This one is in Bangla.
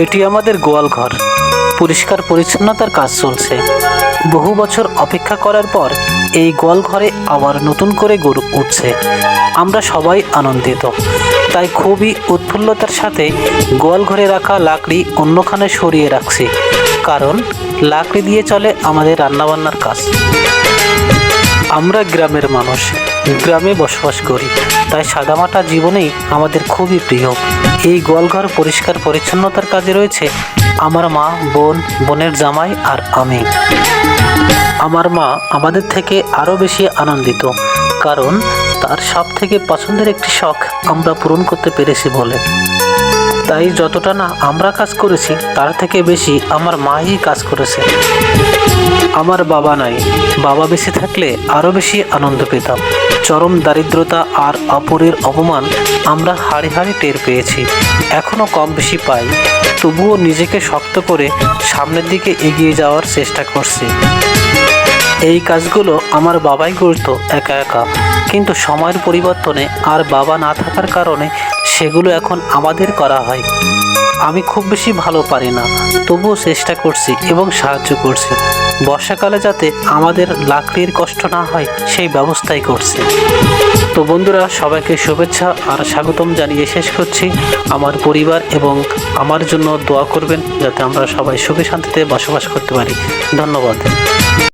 এটি আমাদের গোয়াল ঘর। পরিষ্কার পরিচ্ছন্নতার কাজ চলছে। বহু বছর অপেক্ষা করার পর এই গোয়াল ঘরে আবার নতুন করে গরু উঠছে। আমরা সবাই আনন্দিত। তাই খুবই উৎফুল্লতার সাথে গোয়াল ঘরে রাখা লাকড়ি অন্যখানে সরিয়ে রাখছি। কারণ লাকড়ি দিয়ে চলে আমাদের রান্নাবান্নার কাজ। আমরা গ্রামের মানুষ। গ্রামে বসবাস করি। তাই সাদামাটা জীবনেই আমাদের খুবই প্রিয়। এই গোয়ালঘর পরিষ্কার পরিচ্ছন্নতার কাজে রয়েছে। আমার মা, বোন, বোনের জামাই আর আমি। আমার মা আমাদের থেকে আরও বেশি আনন্দিত, কারণ তার সব থেকে পছন্দের একটি শখ আমরা পূরণ করতে পেরেছি বলে। তাই যতটা না আমরা কাজ করেছি, তার থেকে বেশি আমার মাই কাজ করেছে। আমার বাবা নাই। বাবা বেঁচে থাকলে আরও বেশি আনন্দ পেতাম। চরম দারিদ্রতা আর অপরের অপমান আমরা হাড়ে হাড়ে টের পেয়েছি। এখনও কম বেশি পাই। তবুও নিজেকে শক্ত করে সামনের দিকে এগিয়ে যাওয়ার চেষ্টা করছি। এই কাজগুলো আমার বাবাই করতো একা একা। কিন্তু সময়ের পরিবর্তনে আর বাবা না থাকার কারণে সেগুলো এখন আমাদের করা হয়। আমি খুব বেশি ভালো পারি না, তবুও চেষ্টা করছি এবং সাহায্য করছি। বর্ষাকালে যাতে আমাদের লাকড়ির কষ্ট না হয়, সেই ব্যবস্থাই করছি। তো বন্ধুরা, সবাইকে শুভেচ্ছা আর স্বাগতম জানিয়ে শেষ করছি। আমার পরিবার এবং আমার জন্য দোয়া করবেন, যাতে আমরা সবাই সুখে শান্তিতে বসবাস করতে পারি। ধন্যবাদ।